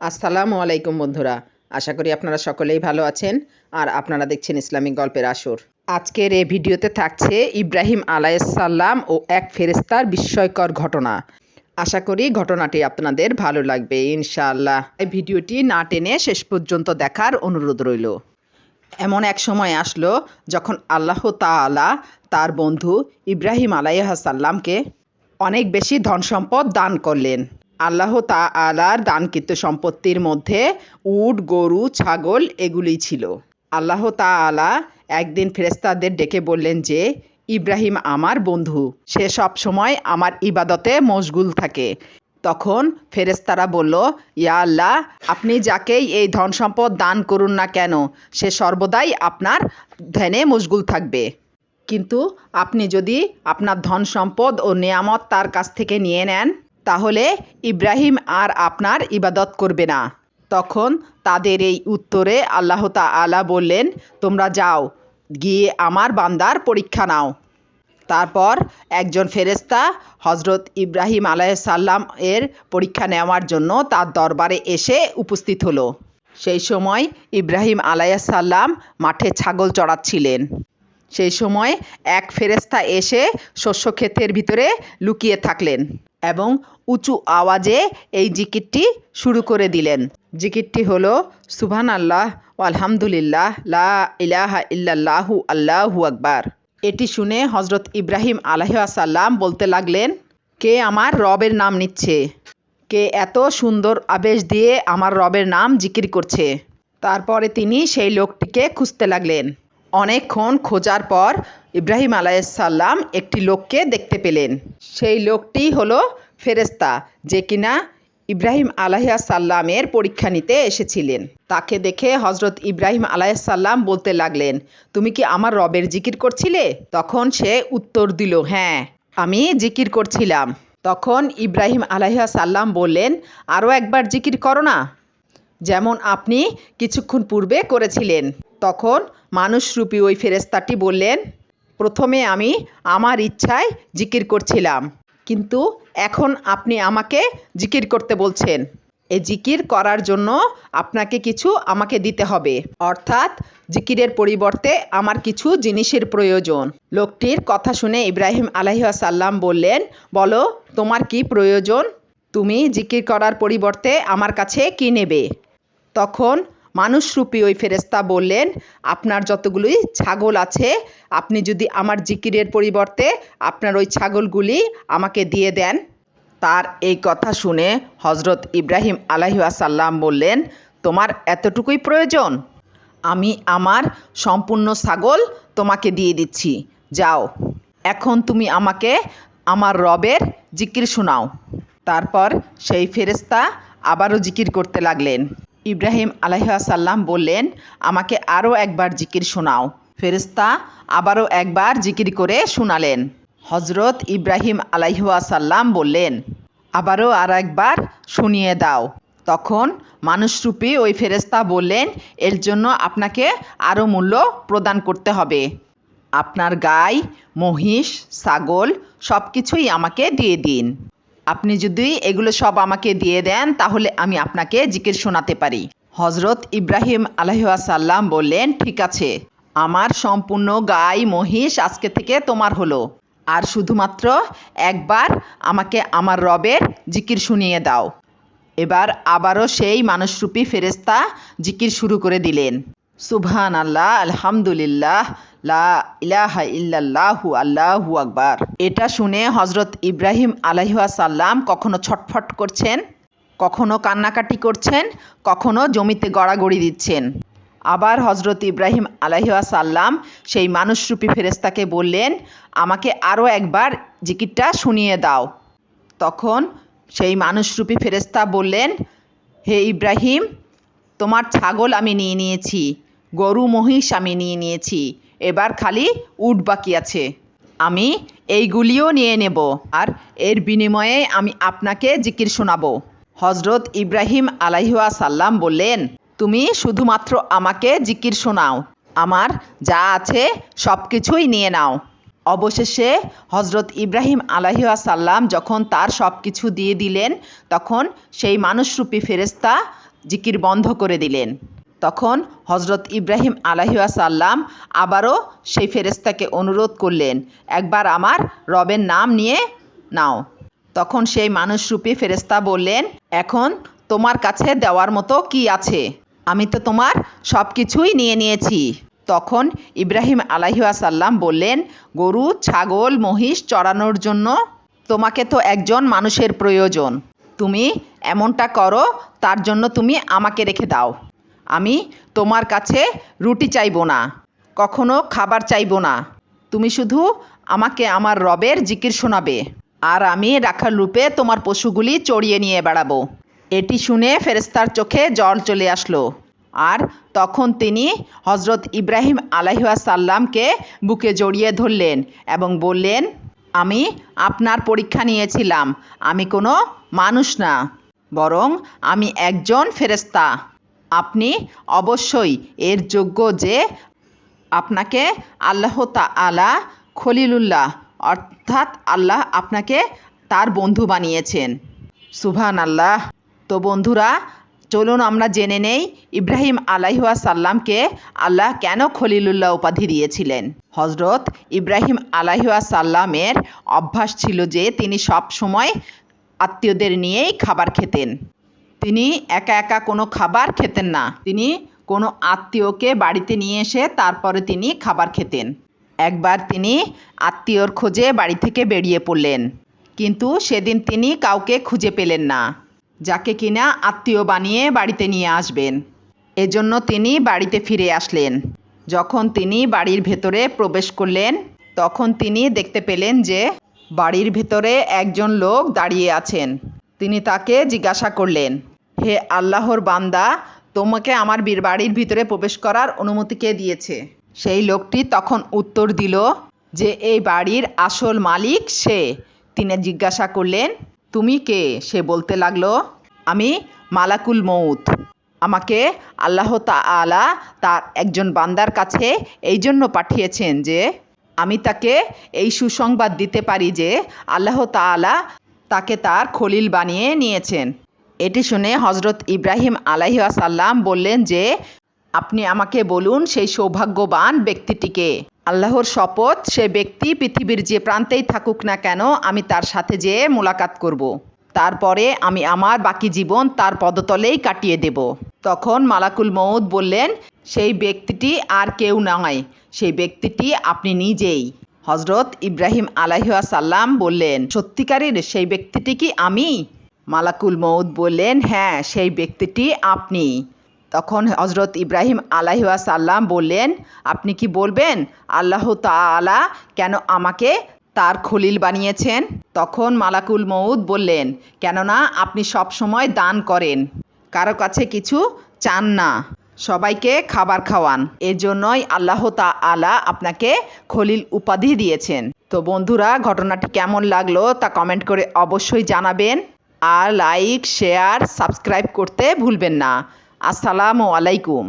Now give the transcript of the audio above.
আসসালামু আলাইকুম বন্ধুরা। আশা করি আপনারা সকলেই ভালো আছেন আর আপনারা দেখছেন ইসলামিক গল্পের আসর। আজকের এই ভিডিওতে থাকছে ইব্রাহিম আলাইসাল্লাম ও এক ফেরেস্তার বিস্ময়কর ঘটনা। আশা করি ঘটনাটি আপনাদের ভালো লাগবে, ইনশাআল্লাহ। এই ভিডিওটি না টেনে শেষ পর্যন্ত দেখার অনুরোধ রইল। এমন এক সময় আসলো যখন আল্লাহ তাআলা তার বন্ধু ইব্রাহিম আলাইহাসাল্লামকে অনেক বেশি ধন সম্পদ দান করলেন। আল্লাহ তা আলার দানকৃত সম্পত্তির মধ্যে উট, গরু, ছাগল এগুলি ছিল। আল্লাহ তা আলা একদিন ফেরেস্তাদের ডেকে বললেন যে, ইব্রাহিম আমার বন্ধু, সে সব সময় আমার ইবাদতে মশগুল থাকে। তখন ফেরেস্তারা বলল, ইয়া আল্লাহ, আপনি যাকেই এই ধন সম্পদ দান করুন না কেন, সে সর্বদাই আপনার ধ্যানে মশগুল থাকবে। কিন্তু আপনি যদি আপনার ধন সম্পদ ও নেয়ামত তার কাছ থেকে নিয়ে নেন তাহলে ইব্রাহিম আর আপনার ইবাদত করবে না। তখন তাদের এই উত্তরে আল্লাহ তাআলা বললেন, তোমরা যাও, গিয়ে আমার বান্দার পরীক্ষা নাও। তারপর একজন ফেরেস্তা হজরত ইব্রাহিম আলাইসাল্লাম এর পরীক্ষা নেওয়ার জন্য তার দরবারে এসে উপস্থিত হলো। সেই সময় ইব্রাহিম আলাইসাল্লাম মাঠে ছাগল চড়াচ্ছিলেন। সেই সময় এক ফেরেস্তা এসে শস্য ক্ষেতের ভিতরে লুকিয়ে থাকলেন এবং উঁচু আওয়াজে এই জিকিরটি শুরু করে দিলেন। জিকিরটি হলো সুবহান আল্লাহ আলহামদুলিল্লাহ লা ইলাহা ইল্লাল্লাহু, আল্লাহু আকবার। এটি শুনে হজরত ইব্রাহিম আলাইসাল্লাম বলতে লাগলেন, কে আমার রবের নাম নিচ্ছে? কে এত সুন্দর আবেশ দিয়ে আমার রবের নাম জিকির করছে? তারপরে তিনি সেই লোকটিকে খুঁজতে লাগলেন। অনেকক্ষণ খোঁজার পর ইব্রাহিম আলাইসাল্লাম একটি লোককে দেখতে পেলেন। সেই লোকটি হলো ফেরেস্তা যে কিনা ইব্রাহিম আলাইসাল্লামের পরীক্ষা নিতে এসেছিলেন। তাকে দেখে হজরত ইব্রাহিম আলাইসাল্লাম বলতে লাগলেন, তুমি কি আমার রবের জিকির করছিলে? তখন সে উত্তর দিল হ্যাঁ আমি জিকির করছিলাম। তখন ইব্রাহিম আলাইসাল্লাম বললেন আরও একবার জিকির করো না। যেমন আপনি কিছুক্ষণ পূর্বে করেছিলেন। তখন মানুষরূপী ওই ফেরেস্তাটি বললেন, প্রথমে আমি আমার ইচ্ছায় জিকির করছিলাম, কিন্তু এখন আপনি আমাকে জিকির করতে বলছেন। এই জিকির করার জন্য আপনাকে কিছু আমাকে দিতে হবে। অর্থাৎ জিকিরের পরিবর্তে আমার কিছু জিনিসের প্রয়োজন। লোকটির কথা শুনে ইব্রাহিম আলাইসাল্লাম বললেন, বলো, তোমার কি প্রয়োজন? তুমি জিকির করার পরিবর্তে আমার কাছে কি নেবে? তখন মানুষরূপী ওই ফেরেস্তা বললেন, আপনার যতগুলি ছাগল আছে, আপনি যদি আমার জিকিরের পরিবর্তে আপনার ওই ছাগলগুলি আমাকে দিয়ে দেন। তার এই কথা শুনে হজরত ইব্রাহিম আলাইসাল্লাম বললেন, তোমার এতটুকুই প্রয়োজন। আমি আমার সম্পূর্ণ ছাগল তোমাকে দিয়ে দিচ্ছি। যাও, এখন তুমি আমাকে আমার রবের জিকির শোনাও। তারপর সেই ফেরেস্তা আবারও জিকির করতে লাগলেন। ইব্রাহিম আলাইসাল্লাম বললেন, আমাকে আরও একবার জিকির শোনাও। ফেরেস্তা আবারও একবার জিকির করে শোনালেন। হজরত ইব্রাহিম আলাইহাসাল্লাম বললেন, আবারও আর একবার শুনিয়ে দাও। তখন মানুষরূপী ওই ফেরেস্তা বললেন, এর জন্য আপনাকে আরও মূল্য প্রদান করতে হবে। আপনার গাই, মহিষ, ছাগল সব কিছুই আমাকে দিয়ে দিন। আপনি যদি এগুলো সব আমাকে দিয়ে দেন, তাহলে আমি আপনাকে জিকির শোনাতে পারি। হজরত ইব্রাহিম আলহাসাল্লাম বললেন, ঠিক আছে, আমার সম্পূর্ণ গাই মহিষ আজকে থেকে তোমার হলো। আর শুধুমাত্র একবার আমাকে আমার রবের জিকির শুনিয়ে দাও। এবার আবারও সেই মানুষরূপী ফেরেস্তা জিকির শুরু করে দিলেন। সুবহান আল্লাহ আলহামদুলিল্লাহ, লা ইলাহা ইল্লাল্লাহু, আল্লাহু আকবার। এটা শুনে হজরত ইব্রাহিম আলাইহাসাল্লাম কখনো ছটফট করছেন? কখনো কান্নাকাটি করছেন? কখনো জমিতে গড়াগড়ি দিচ্ছেন? আবার হজরত ইব্রাহিম আলাইহাসাল্লাম সেই মানুষরূপী ফেরেস্তাকে বললেন, আমাকে আরও একবার জিকিরটা শুনিয়ে দাও। তখন সেই মানুষরূপী ফেরেস্তা বললেন, হে ইব্রাহিম, তোমার ছাগল আমি নিয়ে নিয়েছি। গরু মহিষ আমি নিয়ে নিয়েছি। এবার খালি উট বাকি আছে। আমি এইগুলিও নিয়ে নেব আর এর বিনিময়ে আমি আপনাকে জিকির শোনাব। হজরত ইব্রাহিম আলাইহুয়া সাল্লাম বললেন, তুমি শুধুমাত্র আমাকে জিকির শোনাও। আমার যা আছে সব কিছুই নিয়ে নাও। অবশেষে হজরত ইব্রাহিম আলাহিয়া সাল্লাম যখন তার সব কিছু দিয়ে দিলেন, তখন সেই মানুষরূপী ফেরেস্তা জিকির বন্ধ করে দিলেন। তখন হজরত ইব্রাহিম আলাহিসাল্লাম আবারও সেই ফেরেস্তাকে অনুরোধ করলেন, একবার আমার রবের নাম নিয়ে নাও। তখন সেই মানুষরূপী ফেরেস্তা বললেন, এখন তোমার কাছে দেওয়ার মতো কি আছে? আমি তো তোমার সব কিছুই নিয়ে নিয়েছি। তখন ইব্রাহিম আলাহিসাল্লাম বললেন, গরু, ছাগল, মহিষ চড়ানোর জন্য তোমাকে তো একজন মানুষের প্রয়োজন। তুমি এমনটা করো, তার জন্য তুমি আমাকে রেখে দাও। আমি তোমার কাছে রুটি চাইব না, কখনো খাবার চাইব না। তুমি শুধু আমাকে আমার রবের জিকির শোনাবে, আর আমি রাখার রূপে তোমার পশুগুলি চড়িয়ে নিয়ে বেড়াবো। এটি শুনে ফেরেস্তার চোখে জল চলে আসলো, আর তখন তিনি হজরত ইব্রাহিম আলাইসাল্লামকে বুকে জড়িয়ে ধরলেন এবং বললেন, আমি আপনার পরীক্ষা নিয়েছিলাম, আমি কোনো মানুষ না, বরং আমি একজন ফেরেস্তা আপনি অবশ্যই এর যোগ্য যে আপনাকে আল্লাহ তাআলা খলিলুল্লাহ, অর্থাৎ আল্লাহ আপনাকে তার বন্ধু বানিয়েছেন। সুভান আল্লাহ তো বন্ধুরা, চলুন আমরা জেনে নেই ইব্রাহিম আলাইহুয়া সাল্লামকে আল্লাহ কেন খলিলুল্লাহ উপাধি দিয়েছিলেন। হজরত ইব্রাহিম আলাইহুয়া সাল্লামের অভ্যাস ছিল যে তিনি সব সময় আত্মীয়দের নিয়েই খাবার খেতেন। তিনি একা একা কোনো খাবার খেতেন না। তিনি কোনো আত্মীয়কে বাড়িতে নিয়ে এসে তারপরে তিনি খাবার খেতেন। একবার তিনি আত্মীয়র খোঁজে বাড়ি থেকে বেরিয়ে পড়লেন। কিন্তু সেদিন তিনি কাউকে খুঁজে পেলেন না, যাকে কিনা আত্মীয় বানিয়ে বাড়িতে নিয়ে আসবেন। এজন্য তিনি বাড়িতে ফিরে আসলেন। যখন তিনি বাড়ির ভেতরে প্রবেশ করলেন, তখন তিনি দেখতে পেলেন যে বাড়ির ভেতরে একজন লোক দাঁড়িয়ে আছেন। তিনি তাকে জিজ্ঞাসা করলেন হে আল্লাহর বান্দা, তোমাকে আমার বাড়ির ভিতরে প্রবেশ করার অনুমতি কে দিয়েছে? সেই লোকটি তখন উত্তর দিল যে, এই বাড়ির আসল মালিক সে। তিনি জিজ্ঞাসা করলেন, তুমি কে? সে বলতে লাগল, আমি মালাকুল মৌত আমাকে আল্লাহ তাআলা তার একজন বান্দার কাছে এই জন্য পাঠিয়েছেন যে, আমি তাকে এই সুসংবাদ দিতে পারি যে, আল্লাহ তাআলা তাকে তার খলিল বানিয়ে নিয়েছেন। এটি শুনে হজরত ইব্রাহিম আলাইসাল্লাম বললেন যে, আপনি আমাকে বলুন সেই সৌভাগ্যবান ব্যক্তিটিকে। আল্লাহর শপথ সে ব্যক্তি পৃথিবীর যে প্রান্তেই থাকুক না কেন, আমি তার সাথে যেয়ে মোলাকাত করব। তারপরে আমি আমার বাকি জীবন তার পদতলেই কাটিয়ে দেব। তখন মালাকুল মৌদ বললেন, সেই ব্যক্তিটি আর কেউ নয়। সেই ব্যক্তিটি আপনি নিজেই। হজরত ইব্রাহিম আলাইসাল্লাম বললেন, সত্যিকারের সেই ব্যক্তিটি কি আমি? মালাকুল মৌদ বললেন হ্যাঁ সেই ব্যক্তিটি আপনি। তখন হজরত ইব্রাহিম আলাইসাল্লাম বললেন, আপনি কি বলবেন, আল্লাহ তাআলা কেন আমাকে তার খলিল বানিয়েছেন? তখন মালাকুল মৌদ বললেন, কেননা আপনি সব সময় দান করেন, কারও কাছে কিছু চান না, সবাইকে খাবার খাওয়ান। এজন্যই আল্লাহ তাআলা আপনাকে খলিল উপাধি দিয়েছেন। তো বন্ধুরা, ঘটনাটি কেমন লাগল তা কমেন্ট করে অবশ্যই জানাবেন। আর লাইক শেয়ার সাবস্ক্রাইব করতে ভুলবেন না। আসসালামু আলাইকুম।